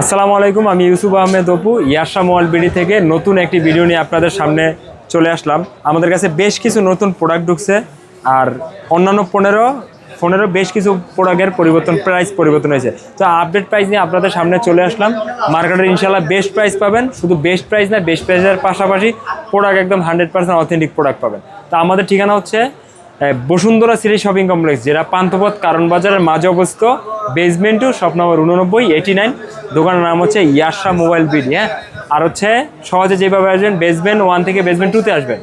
আসসালামু আলাইকুম, আমি ইউসুফ আহমেদ অপু ইয়াশা মোবাইল বিডি থেকে নতুন একটি ভিডিও নিয়ে আপনাদের সামনে চলে আসলাম। আমাদের কাছে বেশ কিছু নতুন প্রোডাক্ট ঢুকছে, আর অন্যান্য পনেরো ফোনেরও বেশ কিছু প্রোডাক্টের পরিবর্তন প্রাইস পরিবর্তন হয়েছে। তো আপডেট প্রাইস নিয়ে আপনাদের সামনে চলে আসলাম। মার্কেটের ইনশাল্লাহ বেস্ট প্রাইস পাবেন, শুধু বেস্ট প্রাইস না বেস্ট প্রাইসের পাশাপাশি প্রোডাক্ট একদম হান্ড্রেড পার্সেন্ট অথেন্টিক প্রোডাক্ট পাবেন। তো আমাদের ঠিকানা হচ্ছে বসুন্ধরা সিটি শপিং কমপ্লেক্স, যেটা পান্থপথ কারণ বাজারের মাঝে অবস্থিত বেসমেন্ট টু শপ নম্বর উননব্বই এইটি নাইন দোকানের নাম হচ্ছে ইয়াশা মোবাইল বিডি হ্যাঁ? আর হচ্ছে সহজে যেভাবে আসবেন বেসমেন্ট ওয়ান থেকে বেসমেন্ট টুতে আসবেন।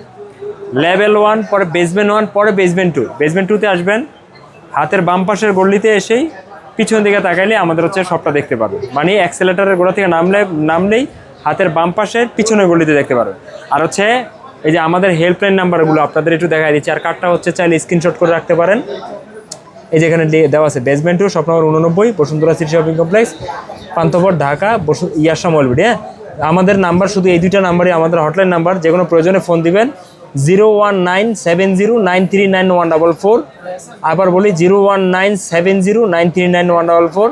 লেভেল ওয়ান পরে বেসমেন্ট ওয়ান পরে বেসমেন্ট টু বেসমেন্ট টুতে আসবেন, হাতের বাম পাশের গল্লিতে এসেই পিছন দিকে তাকাইলে আমাদের হচ্ছে সবটা দেখতে পারবে মানে অ্যাক্সেলেটারের গোড়া থেকে নামলে নামলেই হাতের বাম পাশের পিছনের গলিতে দেখতে পারবে আর হচ্ছে এই যে আমাদের হেল্পলাইন নাম্বারগুলো আপনাদের একটু দেখাই দিচ্ছি। আর কার্ডটা হচ্ছে চাইলে স্ক্রিনশট করে রাখতে পারেন। এই যেখানে দে- দেওয়া আছে বেসমেন্ট টু শপ নম্বর উননব্বই, Bashundhara city shopping complex Panthapath, Dhaka, Basu ইয়াসা মলবিডি হ্যাঁ? আমাদের নাম্বার শুধু এই দুইটা নাম্বারই আমাদের হটলাইন নাম্বার যে কোনো প্রয়োজনে ফোন দিবেন। Zero one nine seven zero nine three nine one double four আবার বলি zero one nine seven zero nine three nine one double four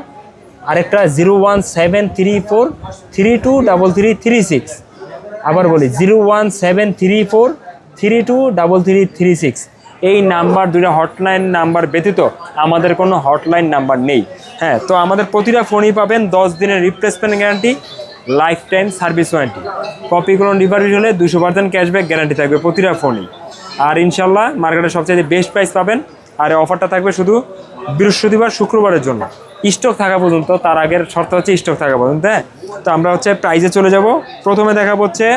আরেকটা zero one seven three four three two double three three six আবার বলি zero one seven three four three two double three three six এই number দুইটা hotline number ব্যতীত আমাদের কোনো hotline number নেই। হ্যাঁ তো আমাদের প্রতিটা ফোনই পাবেন, দশ দিনের replacement guarantee lifetime service warranty কপিগুলো reverse হলে দুশো পার্সেন্ট ক্যাশব্যাক গ্যারান্টি থাকবে প্রতিটা ফোনই। আর ইনশাল্লাহ মার্কেটে সবচেয়ে বেস্ট প্রাইস পাবেন আর অফারটা থাকবে শুধু বৃহস্পতিবার, শুক্রবারের জন্য। স্টক থাকা পর্যন্ত, তার আগের শর্ত হচ্ছে স্টক থাকা পর্যন্ত হ্যাঁ? তো আমরা হচ্ছে প্রাইজে চলে যাব। প্রথমে দেখাবো হচ্ছে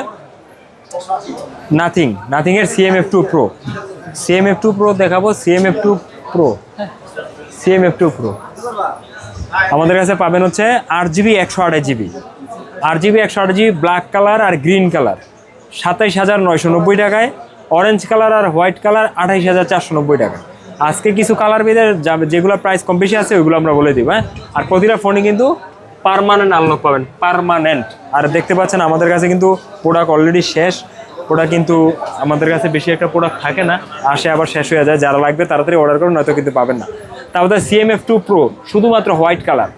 nothing নাথিংয়ের CMF two pro CMF two pro দেখাবো। CMF two pro CMF two pro আমাদের কাছে পাবেন হচ্ছে আট জিবি, একশো আঠাশ জিবি। আট জিবি, একশো আট জিবি ব্ল্যাক কালার আর গ্রিন কালার সাতাইশ হাজার নয়শো নব্বই টাকায়। অরেঞ্জ কালার আর হোয়াইট কালার আঠাইশ হাজার চারশো নব্বই টাকা আজকে কিছু কালার বেঁধে যাবে যেগুলো প্রাইস কম বেশি আছে, ওইগুলো আমরা বলে দিব হ্যাঁ? আর প্রতিটা ফোনে কিন্তু পারমানেন্ট আনলক পাবেন পারমানেন্ট আর দেখতে পাচ্ছেন, আমাদের কাছে কিন্তু প্রোডাক্ট অলরেডি শেষ। প্রোডাক্ট কিন্তু আমাদের কাছে বেশি একটা প্রোডাক্ট থাকে না, আসে আবার শেষ হয়ে যায়, যারা লাগবে তাড়াতাড়ি অর্ডার করুন, নয়তো কিন্তু পাবেন না। তারপরে সিএমএফ টু প্রো শুধুমাত্র হোয়াইট কালার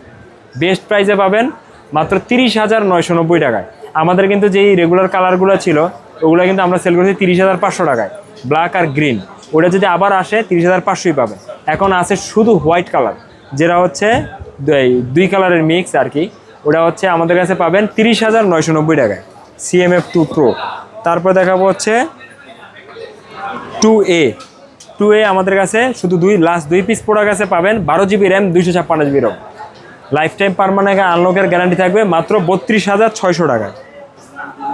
বেস্ট প্রাইসে পাবেন মাত্র তিরিশ হাজার নয়শো নব্বই টাকায়। আমাদের কিন্তু যেই রেগুলার কালারগুলো ছিল, ওগুলো কিন্তু আমরা সেল করছি তিরিশ হাজার পাঁচশো টাকায়। ব্ল্যাক আর গ্রিন ওটা যদি আবার আসে, তিরিশ হাজার পাঁচশোই পাবেন এখন আছে শুধু হোয়াইট কালার, যেটা হচ্ছে দুই- কালারের মিক্স আর কি। ওটা হচ্ছে আমাদের কাছে পাবেন তিরিশ হাজার নয়শো নব্বই টাকায় সিএমএফ টু প্রো তারপর দেখাবো হচ্ছে টু এ টু এ আমাদের কাছে শুধু দুই লাস্ট দুই পিস প্রোডাক্ট কাছে পাবেন বারো জিবি র্যাম দুইশো ছাপ্পান্ন GB ROM lifetime permanent আনলকের গ্যারান্টি থাকবে মাত্র বত্রিশ হাজার ছয়শো টাকায়।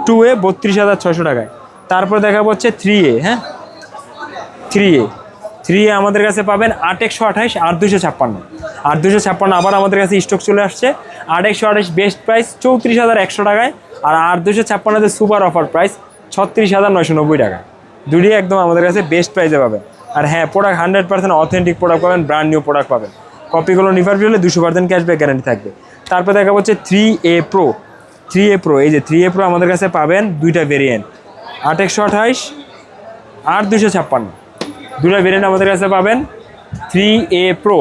টু এ বত্রিশ হাজার ছয়শো টাকায়। তারপর দেখাবো হচ্ছে থ্রি এ হ্যাঁ? থ্রি এ। থ্রি এ আমাদের কাছে পাবেন আট একশো আঠাইশ আট দুশো ছাপ্পান্ন। আট দুশো ছাপ্পান্ন আবার আমাদের কাছে স্টক চলে আসছে। আট একশো আঠাইশ বেস্ট প্রাইস চৌত্রিশ হাজার একশো টাকায় আর আট দুশো ছাপ্পান্নতে সুপার অফার প্রাইস ছত্রিশ হাজার নয়শো নব্বই টাকা। দুটি একদম আমাদের কাছে বেস্ট প্রাইসে পাবেন। আর হ্যাঁ product hundred percent authentic product পাবেন ব্র্যান্ড নিউ প্রোডাক্ট পাবেন। কপিগুলো নিভার হলে দুশো পার্সেন্ট ক্যাশব্যাক গ্যারান্টি থাকবে। তারপর দেখা হচ্ছে three A pro three A pro এই যে থ্রি এ প্রো আমাদের কাছে পাবেন দুইটা ভেরিয়েন্ট আট একশো আঠাইশ আট দুশো ছাপ্পান্ন। দুটো ভেরিয়েন্ট আমাদের কাছে পাবেন। থ্রি এ প্রো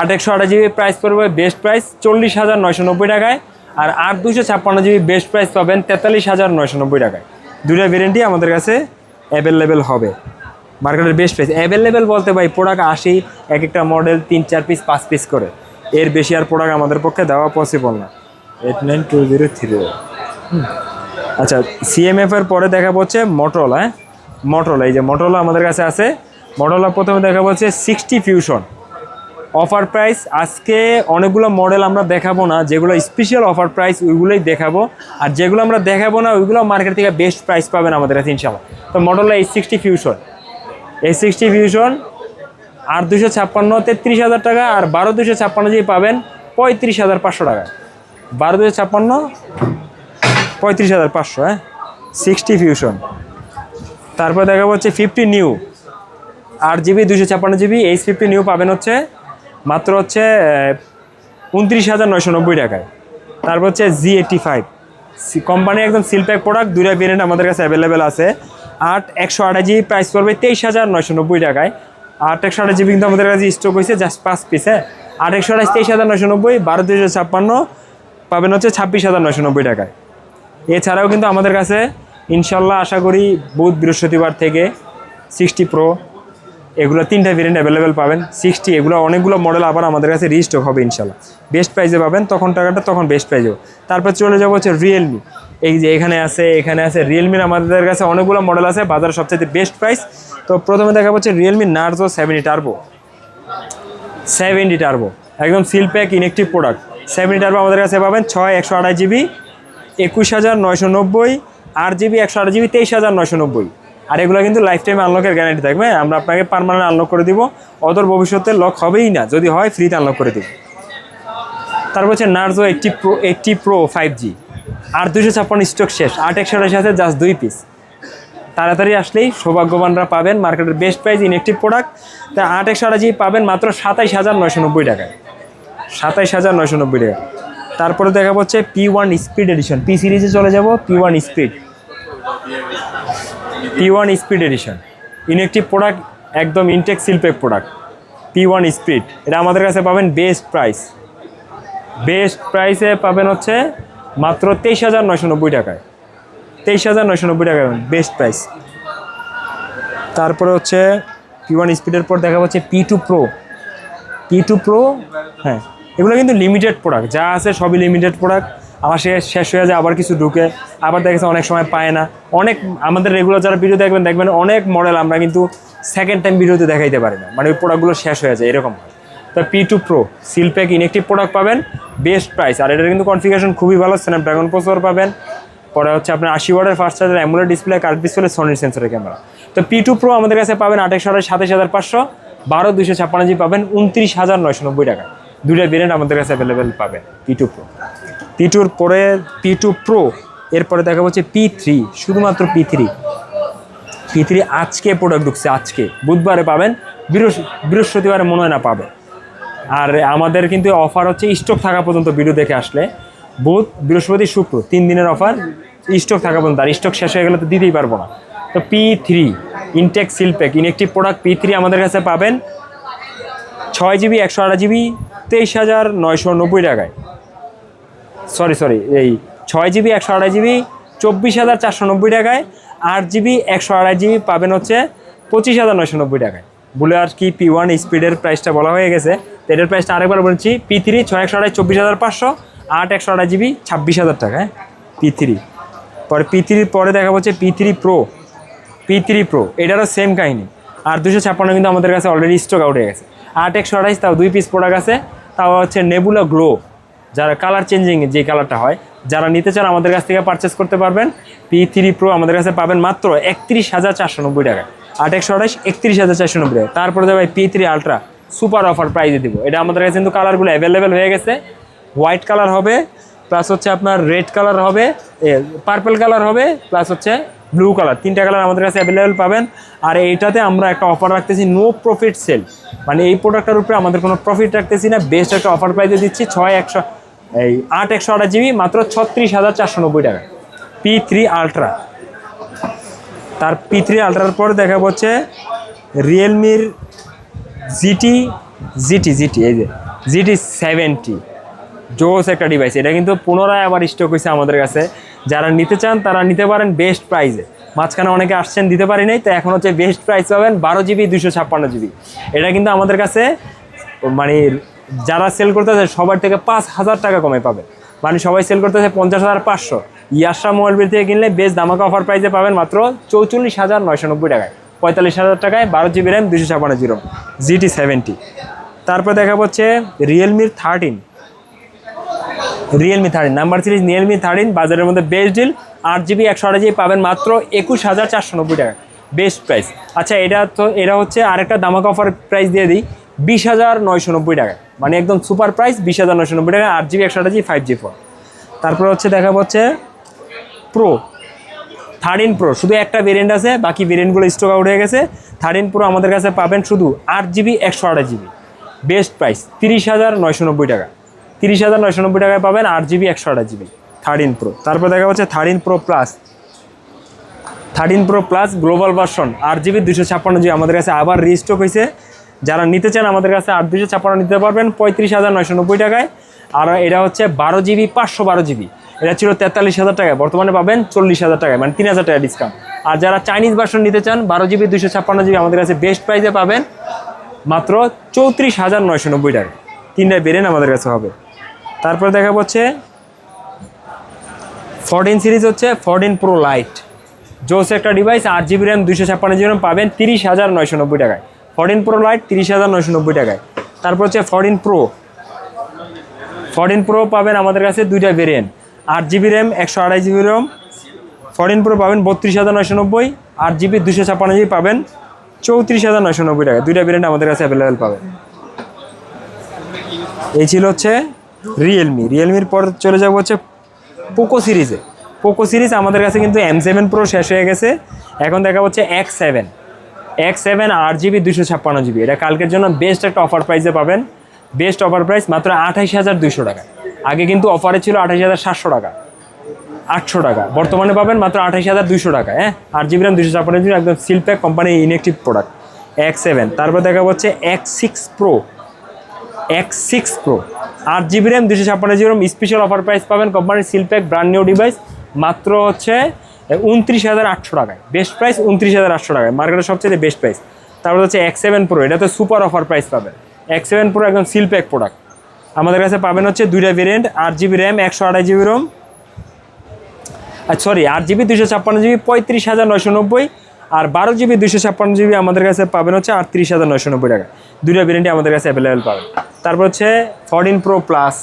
আট একশো আঠাশ জিবি প্রাইস পড়বে বেস্ট প্রাইস চল্লিশ হাজার নয়শো নব্বই টাকায়। আর আট দুশো ছাপ্পান্ন জিবি বেস্ট প্রাইস পাবেন তেতাল্লিশ হাজার নয়শো নব্বই টাকায়। দুটো ভেরিয়েন্টই আমাদের কাছে অ্যাভেলেবেল হবে। মার্কেটের বেস্ট প্রাইস অ্যাভেলেবেল বলতে ভাই প্রোডাক্ট আসি এক একটা মডেল তিন চার পিস পাঁচ পিস করে। এর বেশি আর প্রোডাক্ট আমাদের পক্ষে দেওয়া পসিবল না। Eight nine two zero three আচ্ছা সিএমএফ এর পরে দেখা হচ্ছে মটোলা হ্যাঁ? মটোলা এই যে মটোলা আমাদের কাছে আছে। মটোলা প্রথমে দেখা হচ্ছে সিক্সটি ফিউশন অফার প্রাইস আজকে অনেকগুলো মডেল আমরা দেখাবো না, যেগুলো স্পেশাল অফার প্রাইস ওইগুলোই দেখাবো। আর যেগুলো আমরা দেখাবো না, ওইগুলো মার্কেট থেকে বেস্ট প্রাইস পাবেন আমাদের কাছে ইনশাল্লাহ তো মডেলটা এই সিক্সটি ফিউশন এই সিক্সটি ফিউশন আর দুশো ছাপ্পান্ন, তেত্রিশ হাজার টাকা, আর বারো দুশো ছাপ্পান্ন যদি পাবেন, পঁয়ত্রিশ হাজার পাঁচশো টাকা। বারো দুশো ছাপ্পান্ন, পঁয়ত্রিশ হাজার পাঁচশো হ্যাঁ? সিক্সটি ফিউশন তারপর দেখা হচ্ছে ফিফটি নিউ আট জিবি দুশো ছাপ্পান্ন জিবি এইচ ফিফটি নিউ পাবেন হচ্ছে মাত্র হচ্ছে উনত্রিশ হাজার নয়শো নব্বই টাকায়। তারপর হচ্ছে জি এইটটি ফাইভ কোম্পানি একদম সিলপ্যাক প্রোডাক্ট দুইটা ভেরিয়েন্ট আমাদের কাছে অ্যাভেলেবেল আছে। আট একশো আঠাশ জিবি প্রাইস পড়বে তেইশ হাজার নয়শো নব্বই টাকায়। আট একশো আঠাশ জিবি কিন্তু আমাদের কাছে স্টক হয়েছে জাস্ট পাঁচ পিস হ্যাঁ? আট একশো আঠাশ, তেইশ হাজার নয়শো নব্বই, বারো দুশো ছাপ্পান্ন, পাবেন হচ্ছে ছাব্বিশ হাজার নয়শো নব্বই টাকায়। এছাড়াও কিন্তু আমাদের কাছে ইনশাল্লাহ আশা করি বুধ বৃহস্পতিবার থেকে সিক্সটি প্রো এগুলো তিনটা ভেরিয়েন্ট অ্যাভেলেবেল পাবেন। সিক্সটি, এগুলো অনেকগুলো মডেল আবার আমাদের কাছে রিস্টক হবে ইনশাল্লাহ। বেস্ট প্রাইজে পাবেন, তখন টাকাটা তখন বেস্ট প্রাইসে তারপর চলে যাব হচ্ছে রিয়েলমি এই যে এখানে আছে এখানে আছে রিয়েলমির আমাদের কাছে অনেকগুলো মডেল আছে, বাজারে সবচেয়ে বেস্ট প্রাইস তো প্রথমে দেখা হচ্ছে realme Narzo seventy turbo seventy turbo একদম seal pack inactive product seventy turbo আমাদের কাছে পাবেন, ছয়, একশো আড়াই জিবি একুশ হাজার নয়শো নব্বই আট জিবি, একশো আট জিবি, তেইশ হাজার নয়শো নব্বই। আর এগুলো কিন্তু লাইফ টাইম আনলকের গ্যারান্টি থাকবে আমরা আপনাকে পারমানেন্ট আনলক করে দিব। অদর ভবিষ্যতে লক হবেই না। যদি হয় ফ্রিতে আনলক করে দিব। তারপর হচ্ছে Narzo eighty pro eighty pro five G আর দুশো ছাপ্পান্ন স্টক শেষ। আট একশো আঠাশ আছে জাস্ট দুই পিস তাড়াতাড়ি আসলেই সৌভাগ্যবানরা পাবেন মার্কেটের বেস্ট প্রাইস ইনএক্টিভ প্রোডাক্ট তা আট একশো আঠাশি পাবেন মাত্র সাতাইশ হাজার নয়শো নব্বই টাকায়। সাতাইশ হাজার নয়শো নব্বই টাকা তারপরে দেখা হচ্ছে P one speed edition P সিরিজে চলে যাব P one speed P one speed edition inactive product একদম intact seal pack product P one speed এটা আমাদের কাছে পাবেন বেস্ট প্রাইস বেস্ট প্রাইসে পাবেন হচ্ছে মাত্র তেইশ হাজার নয়শো নব্বই টাকায়। তেইশ হাজার নয়শো নব্বই টাকা বেস্ট প্রাইস তারপরে হচ্ছে পি ওয়ান স্পিডের পর দেখা হচ্ছে P two pro P two pro হ্যাঁ। এগুলো কিন্তু লিমিটেড প্রোডাক্ট যা আছে সবই লিমিটেড প্রোডাক্ট আমার সে শেষ হয়ে যায়, আবার কিছু ঢুকে, আবার দেখেছে অনেক সময় পায় না। অনেক আমাদের রেগুলার যারা ভিডিও দেখবেন দেখবেন অনেক মডেল আমরা কিন্তু সেকেন্ড টাইম ভিডিওতে দেখাইতে পারি না। মানে ওই প্রোডাক্টগুলো শেষ হয়ে যায়, এরকম তো P two pro seal pack inactive product পাবেন বেস্ট প্রাইস আর এটার কিন্তু কনফিগারেশন খুবই ভালো স্ন্যাপড্রাগন প্রসেসর পাবেন। পরে হচ্ছে আপনার আশি ওয়ার্ডের fast charger AMOLED display curved display সোনির সেন্সরের ক্যামেরা তো পি টু প্রো আমাদের কাছে পাবেন আঠাশ হাজার, সাতাশ হাজার পাঁচশো, বারো দুশো ছাপ্পান্ন জি পাবেন, উনত্রিশ হাজার নয়শো নব্বই টাকা। দুইটা ভেরিয়েন্ট আমাদের কাছে অ্যাভেলেবেল পাবেন পি টু প্রো পি টুর পরে পি টু প্রো এরপরে দেখা হচ্ছে পি থ্রি শুধুমাত্র পি থ্রি পি থ্রি আজকে প্রোডাক্ট ঢুকছে, আজকে। বুধবারে পাবেন বৃহস্প- বৃহস্পতিবারে মনে হয় না পাবেন আর আমাদের কিন্তু অফার হচ্ছে স্টক থাকা পর্যন্ত ভিডিও দেখে আসলে। বুধ, বৃহস্পতি, শুক্র, তিন দিনের অফার স্টক থাকা পর্যন্ত। আর স্টক শেষ হয়ে গেলে তো দিতেই পারব না। তো P three intact seal pack inactive product P three আমাদের কাছে পাবেন, ছয় জিবি একশো আট জিবি তেইশ হাজার নয়শো নব্বই টাকায়। সরি সরি এই ছয় জিবি, একশো আড়াই জিবি, চব্বিশ হাজার চারশো নব্বই টাকায়। আট জিবি, একশো আড়াই জিবি পাবেন হচ্ছে পঁচিশ হাজার নয়শো নব্বই টাকায়। বলে আর কি পি ওয়ান স্পিডের প্রাইসটা বলা হয়ে গেছে। তো এটার প্রাইসটা আরেকবার বলছি পি থ্রি ছয় একশো আড়াই, চব্বিশ হাজার পাঁচশো, আট একশো আড়াই জিবি, ছাব্বিশ হাজার টাকা হ্যাঁ পি থ্রি পরে পি থ্রির পরে দেখা হচ্ছে P three pro P three pro এটারও সেম কাহিনি। আর দুশো ছাপ্পান্ন কিন্তু আমাদের কাছে অলরেডি স্টক আউট হয়ে গেছে। আট একশো আঠাইশ তাও দুই পিস প্রোডাক্ট আছে। তাও হচ্ছে নেবুলা গ্লো যারা কালার চেঞ্জিং যে কালারটা হয়, যারা নিতে চান আমাদের কাছ থেকে পারচেস করতে পারবেন। পি থ্রি প্রো আমাদের কাছে পাবেন মাত্র একত্রিশ হাজার চারশো নব্বই টাকা আট একশো আঠাইশ একত্রিশ হাজার চারশো নব্বই টাকা তারপরে যাবে P three ultra super offer প্রাইজে দিব। এটা আমাদের কাছে কিন্তু কালারগুলো অ্যাভেলেবেল হয়ে গেছে। হোয়াইট কালার হবে প্লাস হচ্ছে আপনার রেড কালার হবে পার্পল কালার হবে প্লাস হচ্ছে ব্লু কালার। তিনটা কালার আমাদের কাছে অ্যাভেলেবেল পাবেন। আর এইটাতে আমরা একটা অফার রাখতেছি নো প্রফিট সেল মানে এই প্রোডাক্টটার উপরে আমাদের কোনো প্রফিট রাখতেছি না। বেস্ট একটা অফার প্রাইজে দিচ্ছি, ছয় একশো, এই আট একশো আঠাশ জিবি মাত্র ছত্রিশ হাজার চারশো নব্বই টাকা। পি থ্রি আলট্রা তার পি থ্রি আলট্রার পর দেখা হচ্ছে রিয়েলমির জিটি জিটি জিটি এই যে জিটি সেভেন্টি জোস একটা ডিভাইস এটা কিন্তু পুনরায় আবার স্টক হয়েছে আমাদের কাছে। যারা নিতে চান তারা নিতে পারেন বেস্ট প্রাইসে মাঝখানে অনেকে আসছেন, দিতে পারি নাই, তো এখন হচ্ছে বেস্ট প্রাইস পাবেন বারো জিবি দুশো ছাপ্পান্ন জিবি এটা কিন্তু আমাদের কাছে মানে যারা সেল করতেছে সবার থেকে পাঁচ হাজার টাকা কমে পাবে। মানে সবাই সেল করতে করতেছে পঞ্চাশ হাজার পাঁচশো। ইয়াসা মোবাইল বিল থেকে কিনলে বেশ দামাকা অফার প্রাইসে পাবেন মাত্র চৌচল্লিশ হাজার নয়শো নব্বই টাকায়। পঁয়তাল্লিশ হাজার টাকায় বারো জিবি র্যাম দুশো ছাপ্পান্ন জিরো জিটি সেভেন্টি তারপর দেখা হচ্ছে রিয়েলমির thirteen realme thirteen number series realme thirteen বাজারের মধ্যে বেস্ট ডিল আট জিবি একশো জিবি পাবেন মাত্র একুশ হাজার চারশো নব্বই টাকা। বেস্ট প্রাইস আচ্ছা এটা তো, এটা হচ্ছে আরেকটা দামাকা অফার প্রাইস দিয়ে দিই, বিশ হাজার নয়শো নব্বই টাকা। মানে একদম সুপার প্রাইস বিশ হাজার নয়শো নব্বই টাকা, আট জিবি একশো জিবি ফাইভ জি ফোর তারপর হচ্ছে দেখা হচ্ছে প্রো থার্টিন প্রো শুধু একটা ভেরিয়েন্ট আছে, বাকি ভেরিয়েন্টগুলো স্টক আউট হয়ে গেছে। থার্টিন প্রো আমাদের কাছে পাবেন শুধু আট জিবি একশো আঠাশ জিবি বেস্ট প্রাইস তিরিশ হাজার নয়শো নব্বই টাকা। তিরিশ হাজার নয়শো নব্বই টাকায় পাবেন আট জিবি, একশো আঠাশ জিবি, থার্টিন প্রো। তারপর দেখা হচ্ছে thirteen pro plus. Thirteen pro plus global version, আট জিবি দুশো ছাপ্পান্ন জিবি আমাদের কাছে আবার রিস্টক হয়েছে। যারা নিতে চান আমাদের কাছে আট দুশো ছাপ্পান্ন নিতে পারবেন পঁয়ত্রিশ হাজার নয়শো নব্বই টাকায়। আর এটা হচ্ছে বারো জিবি, পাঁচশো বারো জিবি। এটা ছিল তেতাল্লিশ হাজার টাকায়, বর্তমানে পাবেন চল্লিশ হাজার টাকায় মানে তিন হাজার টাকা ডিসকাউন্ট আর যারা চাইনিজ ভার্সন নিতে চান, বারো জিবি দুশো ছাপ্পান্ন জিবি আমাদের কাছে বেস্ট প্রাইসে পাবেন মাত্র চৌত্রিশ হাজার নয়শো নব্বই টাকা তিনটা বেরেন আমাদের কাছে হবে। তারপরে দেখা হচ্ছে ফোরটিন সিরিজ হচ্ছে ফোরটিন প্রো লাইট জোস একটা ডিভাইস আট জিবি র্যাম দুশো ছাপ্পান্ন জিবি র্যাম পাবেন তিরিশ হাজার নয়শো নব্বই টাকায়। ফোরটিন প্রো লাইট তিরিশ হাজার নয়শো নব্বই টাকায়। তারপর হচ্ছে ফোরটিন প্রো ফোরটিন প্রো পাবেন আমাদের কাছে দুইটা ভেরিয়েন্ট আট জিবি র্যাম একশো আড়াই জিবি র্যাম ফোরটিন প্রো পাবেন বত্রিশ হাজার নয়শো নব্বই। আট জিবি দুশো ছাপ্পান্ন জিবি পাবেন চৌত্রিশ হাজার নয়শো নব্বই টাকা দুইটা ভেরিয়েন্ট আমাদের কাছে অ্যাভেলেবেল পাবেন। এই ছিল হচ্ছে রিয়েলমি রিয়েলমির পর চলে যাব হচ্ছে পোকো সিরিজে পোকো সিরিজ আমাদের কাছে কিন্তু এম সেভেন প্রো শেষ হয়ে গেছে। এখন দেখা হচ্ছে এক্স সেভেন এক্স সেভেন আট জিবি দুশো ছাপ্পান্ন জিবি এটা কালকের জন্য বেস্ট একটা অফার প্রাইসে পাবেন। বেস্ট অফার প্রাইস মাত্র আঠাইশ হাজার দুশো টাকা। আগে কিন্তু অফারে ছিল আঠাইশ হাজার সাতশো টাকা। আটশো টাকা। বর্তমানে পাবেন মাত্র আঠাইশ হাজার দুশো টাকা হ্যাঁ? আট জিবি রাম দুশো ছাপ্পান্ন জিবি একদম সিলপ্যাক কোম্পানির ইনেকটিভ প্রোডাক্ট এক্স সেভেন তারপর দেখা হচ্ছে X six pro X six pro আট জিবি র্যাম দুশো ছাপ্পান্ন GB RAM special offer price পাবেন কোম্পানির সিলপ্যাক ব্র্যান্ড নিউ ডিভাইস মাত্র হচ্ছে উনত্রিশ হাজার আটশো টাকায়। বেস্ট প্রাইস উনত্রিশ হাজার আটশো টাকায়। মার্কেটের সবচেয়ে বেস্ট প্রাইস তারপর হচ্ছে এক্স সেভেন প্রো এটা তো সুপার অফার প্রাইস পাবেন। এক্স সেভেন প্রো একদম সিলপ্যাক প্রোডাক্ট আমাদের কাছে পাবেন হচ্ছে দুইটা ভেরিয়েন্ট আট জিবি র্যাম একশো আড়াই জিবি রোম সরি আট জিবি দুশো ছাপ্পান্ন জিবি পঁয়ত্রিশ হাজার নয়শো নব্বই। আর বারো জিবি দুশো ছাপ্পান্ন জিবি আমাদের কাছে পাবেন হচ্ছে আটত্রিশ হাজার নয়শো নব্বই টাকা। দুইটা ভেরিয়েন্টই আমাদের কাছে অ্যাভেলেবেল পাবেন। তারপর হচ্ছে fourteen pro plus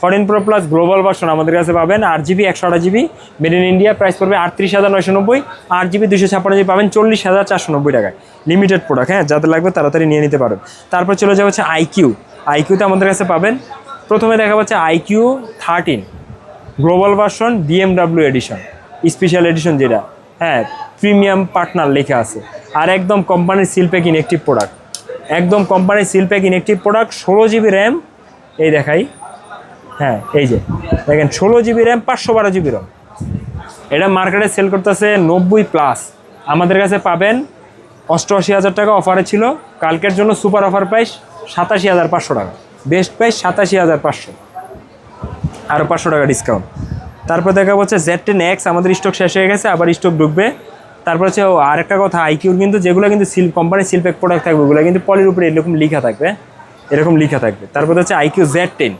fourteen pro plus global version আমাদের কাছে পাবেন। আট জিবি, একশো আট GB made in India price পড়বে আটত্রিশ হাজার নয়শো নব্বই। আট জিবি দুশো ছাপ্পান্ন জিবি পাবেন চল্লিশ হাজার চারশো নব্বই টাকায়। লিমিটেড প্রোডাক্ট হ্যাঁ যাদের লাগবে তাড়াতাড়ি নিয়ে নিতে পারেন তারপর চলে যাবে হচ্ছে আইকিউ আইকিউতে আমাদের কাছে পাবেন। প্রথমে দেখা হচ্ছে iQOO thirteen global version BMW edition special edition যেটা। হ্যাঁ প্রিমিয়াম পার্টনার লেখা আছে। আর একদম কোম্পানির সিলপ্যাক ইনেকটিভ প্রোডাক্ট একদম কোম্পানির সিলপ্যাক ইনেকটিভ প্রোডাক্ট ষোলো জিবি র্যাম। এই দেখাই। হ্যাঁ এই যে। দেখেন, ষোলো জিবি র্যাম, পাঁচশো বারো জিবি র্যাম এটা মার্কেটে সেল করতেছে নব্বই প্লাস আমাদের কাছে পাবেন অষ্টআশি হাজার টাকা অফারে ছিল। কালকের জন্য সুপার অফার প্রাইস সাতাশি হাজার পাঁচশো টাকা। বেস্ট প্রাইস সাতাশি হাজার পাঁচশো। আরও পাঁচশো টাকা ডিসকাউন্ট তারপর দেখা হচ্ছে জেড টেন এক্স আমাদের স্টক শেষ হয়ে গেছে, আবার স্টক ঢুকবে। তারপর হচ্ছে, ও, আরেকটা কথা আইকিউর কিন্তু যেগুলো কিন্তু সিল কোম্পানির সিলপ্যাক প্রোডাক্ট থাকবে, ওগুলো কিন্তু পলির উপরে এরকম লেখা থাকবে, এরকম লেখা থাকবে। তারপর হচ্ছে আইকিউ জেড টেন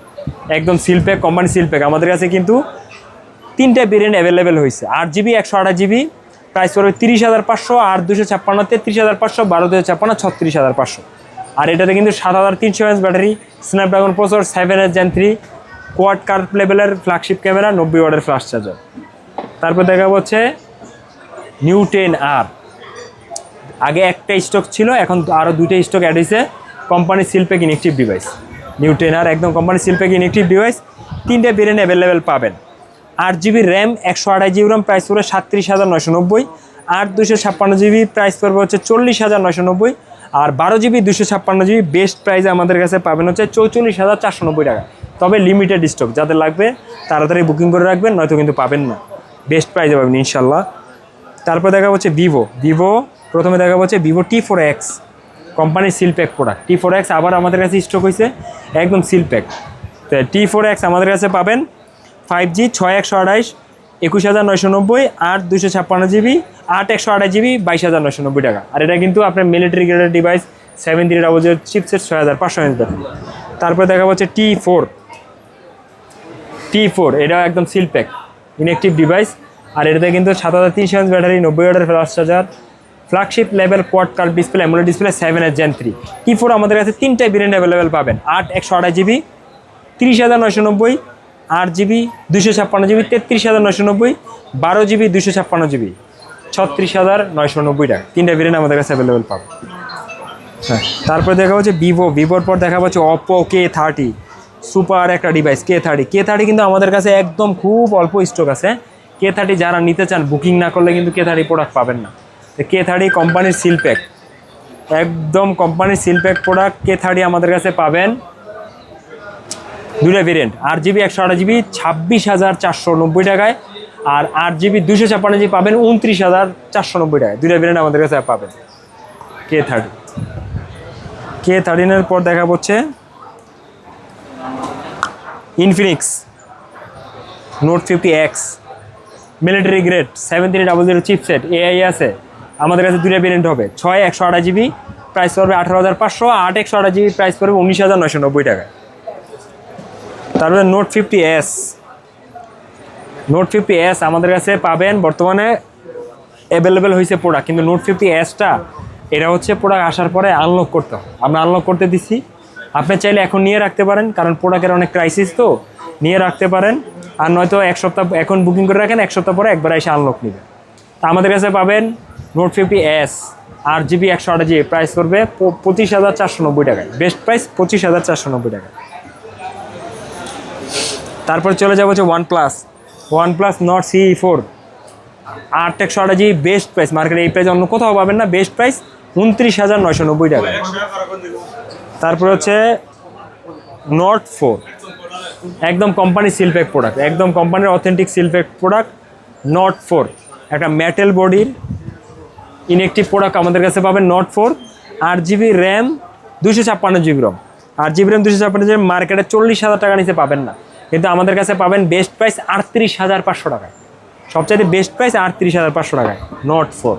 একদম seal pack company seal pack আমাদের কাছে কিন্তু তিনটা ভেরিয়েন্ট অ্যাভেলেবেল হয়েছে। আট জিবি একশো আঠাশ জিবি প্রাইস পড়বে তিরিশ হাজার পাঁচশো আট দুশো ছাপ্পান্ন, তেত্রিশ হাজার পাঁচশো, বারো দুশো ছাপ্পান্ন, ছত্রিশ হাজার পাঁচশো। আর এটাতে কিন্তু সাত হাজার তিনশো MS battery Snapdragon processor seven S gen three quad curve লেভেলের ফ্ল্যাগশিপ ক্যামেরা নব্বই ওয়ার্ডের ফ্লাশ চার্জার তারপর দেখা হচ্ছে নিউ টেন আর। আগে একটা স্টক ছিল, এখন আরও দুইটা স্টক অ্যাড হয়েছে কোম্পানির seal pack inactive device new ten আর একদম কোম্পানির সিলপ্যাক ইনেকটিভ ডিভাইস তিনটে ভেরিয়েন্ট অ্যাভেলেবেল পাবেন। আট জিবি র্যাম একশো আড়াই জিবি র্যাম প্রাইস পড়বে সাতত্রিশ হাজার নয়শো নব্বই। আট দুশো ছাপ্পান্ন জিবি প্রাইস পড়বে হচ্ছে চল্লিশ হাজার নয়শো নব্বই। আর বারো জিবি দুশো ছাপ্পান্ন জিবি বেস্ট প্রাইস আমাদের কাছে পাবেন হচ্ছে চৌচল্লিশ হাজার চারশো নব্বই টাকা। তবে লিমিটেড স্টক যাদের লাগবে তাড়াতাড়ি বুকিং করে রাখবেন, নয়তো কিন্তু পাবেন না। বেস্ট প্রাইসে পাবেন ইনশাল্লাহ। তারপর দেখা হচ্ছে ভিভো ভিভো প্রথমে দেখা হচ্ছে ভিভো টি ফোর এক্স কোম্পানির seal pack product T four X আবার আমাদের কাছে স্টক হয়েছে একদম সিলপ্যাক তো টি ফোর এক্স আমাদের কাছে পাবেন ফাইভ জি ছয় একশো আঠাইশ একুশ হাজার নয়শো নব্বই আট দুশো ছাপ্পান্ন জিবি আট একশো আঠাশ জিবি বাইশ হাজার নয়শো নব্বই টাকা। আর এটা কিন্তু আপনার মিলিটারি গ্রেডের device seven three double zero chipset ছয় হাজার পাঁচশো এমএস ব্যাটারি। তারপরে দেখা হচ্ছে টি ফোর টি ফোর এটা একদম সিলপ্যাক ইনএক্টিভ ডিভাইস আর এটাতে কিন্তু সাত হাজার তিনশো এমএস ব্যাটারি, নব্বই হাজার flash charger flagship level quad curved display AMOLED display seven এর জেন থ্রি টি ফোর আমাদের কাছে তিনটাই ভেরিয়েন্ট অ্যাভেলেবেল পাবেন। আট, একশো আঠাশ জিবি, তিরিশ হাজার নয়শো নব্বই, আট জিবি দুশো ছাপ্পান্ন জিবি, তেত্রিশ হাজার নয়শো নব্বই, বারো জিবি দুশো ছাপ্পান্ন জিবি। ছত্রিশ হাজার নয়শো নব্বই টাকা। তিনটা ভেরিয়েন্ট আমাদের কাছে অ্যাভেলেবেল পাবেন। হ্যাঁ তারপরে দেখা হচ্ছে ভিভো ভিভোর পর দেখা পাচ্ছে অপো কে থার্টি সুপার একটা device K thirty K thirty কিন্তু আমাদের কাছে একদম খুব অল্প স্টক আছে। কে থার্টি যারা নিতে চান বুকিং না করলে কিন্তু কে থার্টি প্রোডাক্ট পাবেন না। কে থার্টি কোম্পানির সিলপ্যাক একদম কোম্পানির সিলপ্যাক প্রোডাক্ট কে থার্টি আমাদের কাছে পাবেন। দুটা ভেরিয়েন্ট আট জিবি একশো আট জিবি ছাব্বিশ হাজার চারশো নব্বই টাকায়। আর আট জিবি দুশো ছাপ্পান্ন জিবি পাবেন, উনত্রিশ হাজার চারশো নব্বই টাকায়। দুটা ভেরিয়েন্ট আমাদের কাছে পাবেন। কে থার্টি কে থার্টিনের পর দেখা হচ্ছে Infinix note fifty X military grade seven three double zero chipset AI আছে। আমাদের কাছে দুটো ভেরিয়েন্ট হবে। ছয় একশো আঠাশ জিবি প্রাইস পড়বে আঠারো হাজার পাঁচশো, আট একশো আঠাশ জিবি প্রাইস পড়বে উনিশ হাজার নয়শো নব্বই টাকা তারপরে note fifty S note fifty S আমাদের কাছে পাবেন, বর্তমানে অ্যাভেলেবেল হয়েছে প্রোডাক্ট কিন্তু নোট ফিফটি এসটা এটা হচ্ছে প্রোডাক্ট আসার পরে আনলক করতে হয় আমরা আনলক করতে দিচ্ছি আপনি চাইলে এখন নিয়ে রাখতে পারেন, কারণ প্রোডাক্টের অনেক ক্রাইসিস তো। নিয়ে রাখতে পারেন। আর নয়তো এক সপ্তাহ এখন বুকিং করে রাখেন, এক সপ্তাহ পরে একবার এসে আনলক নেবেন। তা আমাদের কাছে পাবেন নোট ফিফটি এস আট জিবি একশো আট জিবি প্রাইস করবে পঁচিশ হাজার চারশো নব্বই টাকায়। বেস্ট প্রাইস পঁচিশ হাজার চারশো নব্বই টাকা তারপর চলে যাব হচ্ছে one plus one plus Nord C four আট একশো আট জিবি বেস্ট প্রাইস মার্কেটে এই প্রাইস অন্য কোথাও পাবেন না বেস্ট প্রাইস উনত্রিশ হাজার নয়শো নব্বই টাকা তারপর হচ্ছে নট ফোর একদম কোম্পানি সিলপ্যাক প্রোডাক্ট একদম কোম্পানির authentic seal pack product Nord four একটা মেটেল বডির ইনেকটিভ প্রোডাক্ট আমাদের কাছে পাবেন নট ফোর আট জিবি র্যাম দুশো ছাপ্পান্ন জিবি রম আট জিবি র্যাম দুশো ছাপ্পান্ন জিবি মার্কেটে চল্লিশ হাজার টাকা নিচে পাবেন না। কিন্তু আমাদের কাছে পাবেন বেস্ট প্রাইস আটত্রিশ হাজার পাঁচশো টাকায়। সবচাইতে বেস্ট প্রাইস আটত্রিশ হাজার পাঁচশো টাকায় নট ফোর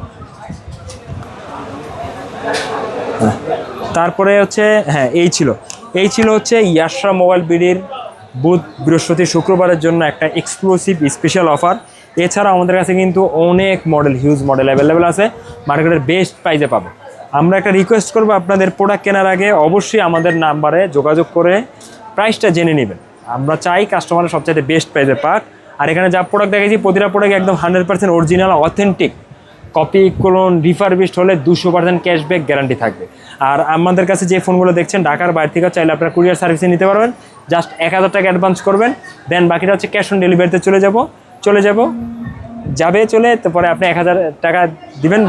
তারপরে হচ্ছে হ্যাঁ এই ছিল। এই ছিল হচ্ছে ইয়াশরা মোবাইল বিডির বুধ, বৃহস্পতি, শুক্রবারের জন্য একটা এক্সক্লুসিভ স্পেশাল অফার এছাড়া আমাদের কাছে কিন্তু অনেক মডেল হিউজ মডেল অ্যাভেলেবেল আছে। মার্কেটের বেস্ট প্রাইজে পাবে। আমরা একটা রিকোয়েস্ট করব আপনাদের প্রোডাক্ট কেনার আগে অবশ্যই আমাদের নাম্বারে যোগাযোগ করে প্রাইসটা জেনে নেবেন। আমরা চাই কাস্টমারের সবচাইতে বেস্ট প্রাইজে পাক। আর এখানে যা প্রোডাক্ট দেখেছি প্রতিটা প্রোডাক্ট একদম hundred percent original authentic copy clone refurbished হলে দুশো পার্সেন্ট ক্যাশব্যাক গ্যারান্টি থাকবে। আর আমাদের কাছে যে ফোনগুলো দেখছেন, ঢাকার বাইরে থেকে চাইলে আপনারা কুরিয়ার সার্ভিসে নিতে পারবেন। জাস্ট এক হাজার টাকা অ্যাডভান্স করবেন। দেন বাকিটা হচ্ছে ক্যাশ অন ডেলিভারিতে চলে যাব। চলে যাব। যাবে, চলে, তারপরে আপনি এক হাজার টাকা দিবেন।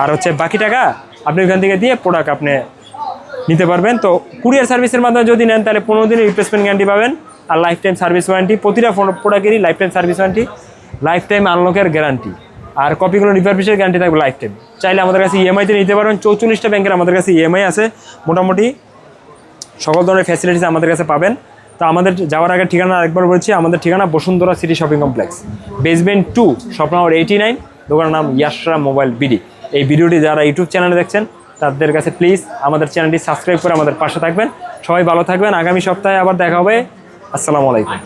আর হচ্ছে বাকি টাকা আপনি ওইখান থেকে দিয়ে প্রোডাক্ট আপনি নিতে পারবেন। তো কুরিয়ার সার্ভিসের মাধ্যমে যদি নেন, তাহলে পনেরো দিনের রিপ্লেসমেন্ট গ্যারান্টি পাবেন। আর লাইফ টাইম সার্ভিস ওয়ারেন্টি প্রতিটা প্রোডাক্টেরই lifetime service warranty lifetime আনলকের গ্যারান্টি আর কপিগুলো রিফারবিশের গ্যারান্টি থাকবে লাইফ টাইম চাইলে আমাদের কাছে ইএমআইতে নিতে পারবেন। চৌচল্লিশটা ব্যাংকের আমাদের কাছে ইএমআই আছে। মোটামুটি সকল ধরনের ফ্যাসিলিটিস আমাদের কাছে পাবেন। তো আমাদের যাওয়ার আগে ঠিকানা আরেকবার বলছি, আমাদের ঠিকানা Bashundhara city shopping complex. Basement two shop eighty nine দোকানের নাম ইয়াসরা মোবাইল বিডি। এই ভিডিওটি যারা ইউটিউব চ্যানেলে দেখছেন, তাদের কাছে প্লিজ আমাদের চ্যানেলটি সাবস্ক্রাইব করে আমাদের পাশে থাকবেন। সবাই ভালো থাকবেন। আগামী সপ্তাহে আবার দেখা হবে। আসসালামু আলাইকুম।